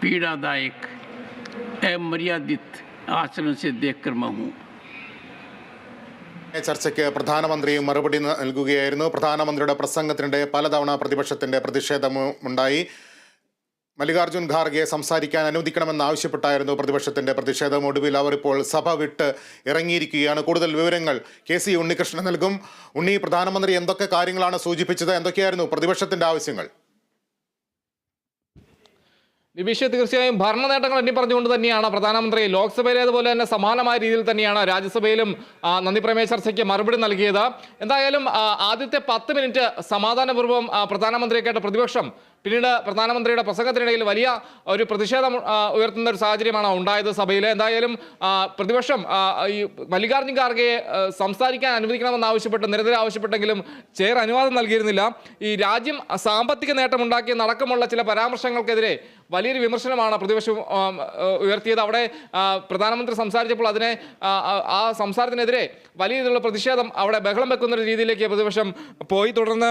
पीड़ादायक अमर्यादित आचरण से देखकर मैं हूँ ചർച്ചയ്ക്ക് പ്രധാനമന്ത്രി മറുപടി നൽകുകയായിരുന്നു പ്രധാനമന്ത്രിയുടെ പ്രസംഗത്തിനിടെ പലതവണ പ്രതിപക്ഷത്തിന്റെ പ്രതിഷേധമുണ്ടായി മല്ലികാർജ്ജുൻ ഖാർഗെ സംസാരിക്കാൻ അനുവദിക്കണമെന്നാവശ്യപ്പെട്ടായിരുന്നു പ്രതിപക്ഷത്തിന്റെ പ്രതിഷേധം ഒടുവിൽ അവർ ഇപ്പോൾ സഭ വിട്ട് ഇറങ്ങിയിരിക്കുകയാണ് കൂടുതൽ വിവരങ്ങൾ കെ സി ഉണ്ണികൃഷ്ണൻ നൽകും ഉണ്ണി പ്രധാനമന്ത്രി എന്തൊക്കെ കാര്യങ്ങളാണ് സൂചിപ്പിച്ചത് എന്തൊക്കെയായിരുന്നു പ്രതിപക്ഷത്തിന്റെ ആവശ്യങ്ങൾ നിബീഷ് തീർച്ചയായും ഭരണ നേട്ടങ്ങൾ എണ്ണി പറഞ്ഞുകൊണ്ട് തന്നെയാണ്. പ്രധാനമന്ത്രി ലോക്സഭയിലെ അതുപോലെ തന്നെ സമാനമായ രീതിയിൽ തന്നെയാണ് രാജ്യസഭയിലും നന്ദി പ്രമേയ ചർച്ചയ്ക്ക് മറുപടി നൽകിയത്. എന്തായാലും ആദ്യത്തെ പത്ത് മിനിറ്റ് സമാധാനപൂർവം പ്രധാനമന്ത്രിയെ കേട്ട പ്രതിപക്ഷം പിന്നീട് പ്രധാനമന്ത്രിയുടെ പ്രസംഗത്തിനിടയിൽ വലിയ ഒരു പ്രതിഷേധം ഉയർത്തുന്ന ഒരു സാഹചര്യമാണ് ഉണ്ടായത് സഭയിൽ എന്തായാലും പ്രതിപക്ഷം ഈ മല്ലികാർജുൻ ഖാർഗെയെ സംസാരിക്കാൻ അനുവദിക്കണമെന്ന് ആവശ്യപ്പെട്ട് നിരന്തരം ആവശ്യപ്പെട്ടെങ്കിലും ചെയർ അനുവാദം നൽകിയിരുന്നില്ല. ഈ രാജ്യം സാമ്പത്തിക നേട്ടമുണ്ടാക്കിയ നടക്കമുള്ള ചില പരാമർശങ്ങൾക്കെതിരെ വലിയൊരു വിമർശനമാണ് പ്രതിപക്ഷം ഉയർത്തിയത്. അവിടെ പ്രധാനമന്ത്രി സംസാരിച്ചപ്പോൾ അതിനെ ആ, സംസാരത്തിനെതിരെ വലിയ രീതിയിലുള്ള പ്രതിഷേധം അവിടെ ബഹളം വെക്കുന്ന ഒരു രീതിയിലേക്ക് പ്രതിപക്ഷം പോയി. തുടർന്ന്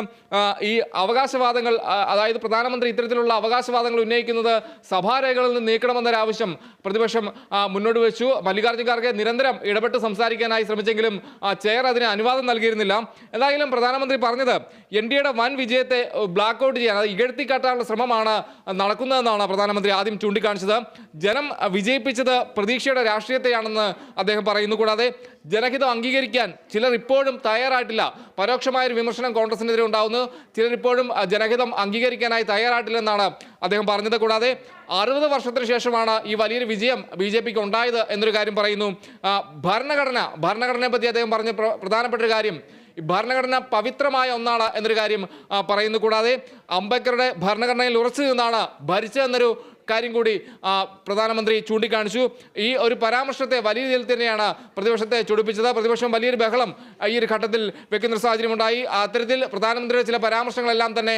ഈ അവകാശവാദങ്ങൾ അതായത് പ്രധാനമന്ത്രി ഇത്തരത്തിലുള്ള അവകാശവാദങ്ങൾ ഉന്നയിക്കുന്നത് സഭാരേഖകളിൽ നിന്ന് നീക്കണമെന്നൊരാവശ്യം പ്രതിപക്ഷം മുന്നോട്ട് വെച്ചു. മല്ലികാർജുൻ ഖാർഗെ നിരന്തരം ഇടപെട്ട് സംസാരിക്കാനായി ശ്രമിച്ചെങ്കിലും ചെയർ അതിന് അനുവാദം നൽകിയിരുന്നില്ല. എന്തായാലും പ്രധാനമന്ത്രി പറഞ്ഞത് എൻ ഡി എയുടെ വൻ വിജയത്തെ ബ്ലാക്ക് ഔട്ട് ചെയ്യാൻ അത് ഇകഴ്ത്തിക്കാട്ടാനുള്ള ശ്രമമാണ് നടക്കുന്നതെന്നാണ് പ്രധാനമന്ത്രി ആദ്യം ചൂണ്ടിക്കാണിച്ചത് ജനം വിജയിപ്പിച്ചത് പ്രതീക്ഷയുടെ രാഷ്ട്രീയത്തെയാണെന്ന് അദ്ദേഹം പറയുന്നു. കൂടാതെ ജനഹിതം അംഗീകരിക്കാൻ ചിലർ ഇപ്പോഴും തയ്യാറായിട്ടില്ല. പരോക്ഷമായ ഒരു വിമർശനം കോൺഗ്രസിനെതിരെ ഉണ്ടാവുന്നു. അഹ്, ജനഹിതം അംഗീകരിക്കാനായി തയ്യാറായിട്ടില്ലെന്നാണ് അദ്ദേഹം പറഞ്ഞത്. കൂടാതെ അറുപത് വർഷത്തിന് ശേഷമാണ് ഈ വലിയൊരു വിജയം ബി ജെ പിക്ക് ഉണ്ടായത് എന്നൊരു കാര്യം പറയുന്നു. ഭരണഘടന ഭരണഘടനയെ പറ്റി അദ്ദേഹം പറഞ്ഞ പ്രധാനപ്പെട്ട ഒരു കാര്യം ഭരണഘടന പവിത്രമായ ഒന്നാണ് എന്നൊരു കാര്യം പറയുന്നു. കൂടാതെ അംബേദ്കറുടെ ഭരണഘടനയിൽ ഉറച്ചു നിന്നാണ് ഭരിച്ചതെന്നൊരു കാര്യം കൂടി പ്രധാനമന്ത്രി ചൂണ്ടിക്കാണിച്ചു. ഈ ഒരു പരാമർശത്തെ വലിയ രീതിയിൽ തന്നെയാണ് പ്രതിപക്ഷത്തെ ചൊടിപ്പിച്ചത്. പ്രതിപക്ഷം വലിയൊരു ബഹളം ഈ ഒരു ഘട്ടത്തിൽ വെക്കുന്ന സാഹചര്യമുണ്ടായി. അത്തരത്തിൽ പ്രധാനമന്ത്രിയുടെ ചില പരാമർശങ്ങളെല്ലാം തന്നെ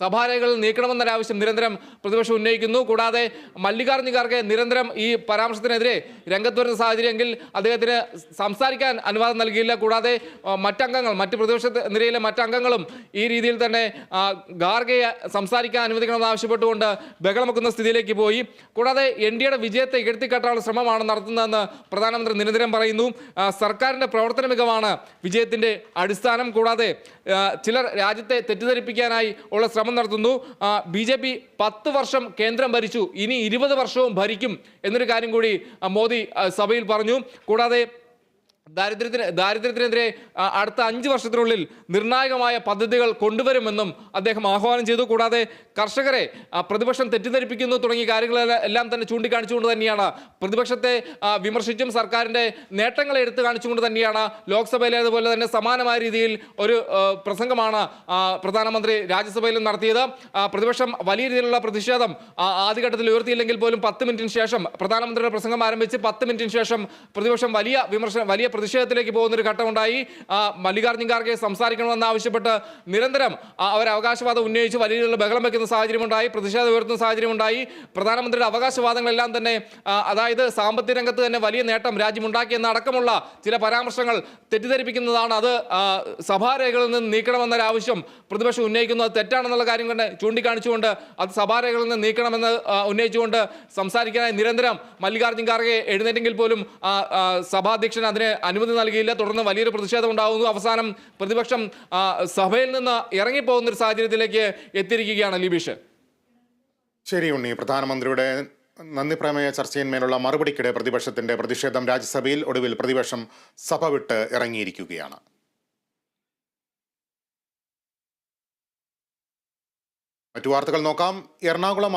സഭാരേഖകളിൽ നീക്കണമെന്നൊരാവശ്യം നിരന്തരം പ്രതിപക്ഷം ഉന്നയിക്കുന്നു. കൂടാതെ മല്ലികാർജുൻ ഖാർഗെ നിരന്തരം ഈ പരാമർശത്തിനെതിരെ രംഗത്ത് വരുന്ന സാഹചര്യമെങ്കിൽ അദ്ദേഹത്തിന് സംസാരിക്കാൻ അനുവാദം നൽകിയില്ല. കൂടാതെ മറ്റംഗങ്ങൾ മറ്റ് പ്രതിപക്ഷ നിരയിലെ മറ്റംഗങ്ങളും ഈ രീതിയിൽ തന്നെ ഗാർഗയെ സംസാരിക്കാൻ അനുവദിക്കണമെന്ന് ആവശ്യപ്പെട്ടുകൊണ്ട് ബഹളമൊക്കുന്ന സ്ഥിതിയിലേക്ക് പോയി. കൂടാതെ എൻ ഡി എയുടെ വിജയത്തെ ഇകഴ്ത്തിക്കാട്ടാനുള്ള ശ്രമമാണ് നടത്തുന്നതെന്ന് പ്രധാനമന്ത്രി നിരന്തരം പറയുന്നു. സർക്കാരിന്റെ പ്രവർത്തന മികവാണ് വിജയത്തിന്റെ അടിസ്ഥാനം. കൂടാതെ ചിലർ രാജ്യത്തെ തെറ്റിദ്ധരിപ്പിക്കാനായി ഉള്ള ശ്രമം നടത്തുന്നു. ബി ജെ പി പത്ത് വർഷം കേന്ദ്രം ഭരിച്ചു. ഇനി ഇരുപത് വർഷവും ഭരിക്കും എന്നൊരു കാര്യം കൂടി മോദി സഭയിൽ പറഞ്ഞു. കൂടാതെ ദാരിദ്ര്യത്തിന് ദാരിദ്ര്യത്തിനെതിരെ അടുത്ത അഞ്ച് വർഷത്തിനുള്ളിൽ നിർണായകമായ പദ്ധതികൾ കൊണ്ടുവരുമെന്നും അദ്ദേഹം ആഹ്വാനം ചെയ്തു. കൂടാതെ കർഷകരെ പ്രതിപക്ഷം തെറ്റിദ്ധരിപ്പിക്കുന്നു തുടങ്ങിയ കാര്യങ്ങളെല്ലാം തന്നെ ചൂണ്ടിക്കാണിച്ചുകൊണ്ട് തന്നെയാണ്. പ്രതിപക്ഷത്തെ വിമർശിച്ചും സർക്കാരിന്റെ നേട്ടങ്ങളെ എടുത്തു കാണിച്ചുകൊണ്ട് തന്നെയാണ് ലോക്സഭയിലെ അതുപോലെ തന്നെ സമാനമായ രീതിയിൽ ഒരു പ്രസംഗമാണ് പ്രധാനമന്ത്രി രാജ്യസഭയിലും നടത്തിയത്. പ്രതിപക്ഷം വലിയ രീതിയിലുള്ള പ്രതിഷേധം ആദ്യഘട്ടത്തിൽ ഉയർത്തിയില്ലെങ്കിൽ പോലും പത്ത് മിനിറ്റിന് ശേഷം പ്രധാനമന്ത്രിയുടെ പ്രസംഗം ആരംഭിച്ച് പത്ത് മിനിറ്റിന് ശേഷം പ്രതിപക്ഷം വലിയ വിമർശനം വലിയ പ്രതിഷേധത്തിലേക്ക് പോകുന്ന ഒരു ഘട്ടമുണ്ടായി. മല്ലികാർജുൻ ഖാർഗെ സംസാരിക്കണമെന്ന് ആവശ്യപ്പെട്ട് നിരന്തരം അവർ അവകാശവാദം ഉന്നയിച്ച് വലിയ രീതിയിലുള്ള ബഹളം വയ്ക്കുന്ന സാഹചര്യമുണ്ടായി പ്രതിഷേധം ഉയർത്തുന്ന സാഹചര്യമുണ്ടായി. പ്രധാനമന്ത്രിയുടെ അവകാശവാദങ്ങളെല്ലാം തന്നെ അതായത് സാമ്പത്തിക രംഗത്ത് തന്നെ വലിയ നേട്ടം രാജ്യമുണ്ടാക്കിയെന്ന അടക്കമുള്ള ചില പരാമർശങ്ങൾ തെറ്റിദ്ധരിപ്പിക്കുന്നതാണ് അത്. സഭാരേഖകളിൽ നിന്ന് നീക്കണമെന്നൊരാവശ്യം പ്രതിപക്ഷം ഉന്നയിക്കുന്നു അത് തെറ്റാണെന്നുള്ള കാര്യം കൊണ്ട് ചൂണ്ടിക്കാണിച്ചുകൊണ്ട് അത് സഭാരേഖകളിൽ നിന്ന് നീക്കണമെന്ന് ഉന്നയിച്ചുകൊണ്ട് സംസാരിക്കാനായി നിരന്തരം മല്ലികാർജുൻ ഖാർഗെ എഴുന്നേറ്റെങ്കിൽ പോലും സഭാധ്യക്ഷൻ അതിന് അനുമതി നൽകിയില്ല. തുടർന്ന് വലിയൊരു പ്രതിഷേധം ഉണ്ടാകുന്നു അവസാനം പ്രതിപക്ഷം സഭയിൽ നിന്ന് ഇറങ്ങിപ്പോകുന്ന ഒരു സാഹചര്യത്തിലേക്ക് എത്തിയിരിക്കുകയാണ് ലിബീഷ്. ശരി ഉണ്ണി. പ്രധാനമന്ത്രിയുടെ നന്ദി പ്രമേയ ചർച്ചയിന്മേലുള്ള മറുപടിക്കിടെ പ്രതിപക്ഷത്തിന്റെ പ്രതിഷേധം രാജ്യസഭയിൽ ഒടുവിൽ പ്രതിപക്ഷം സഭ വിട്ട് ഇറങ്ങിയിരിക്കുകയാണ്. മറ്റു വാർത്തകൾ നോക്കാം. എറണാകുളം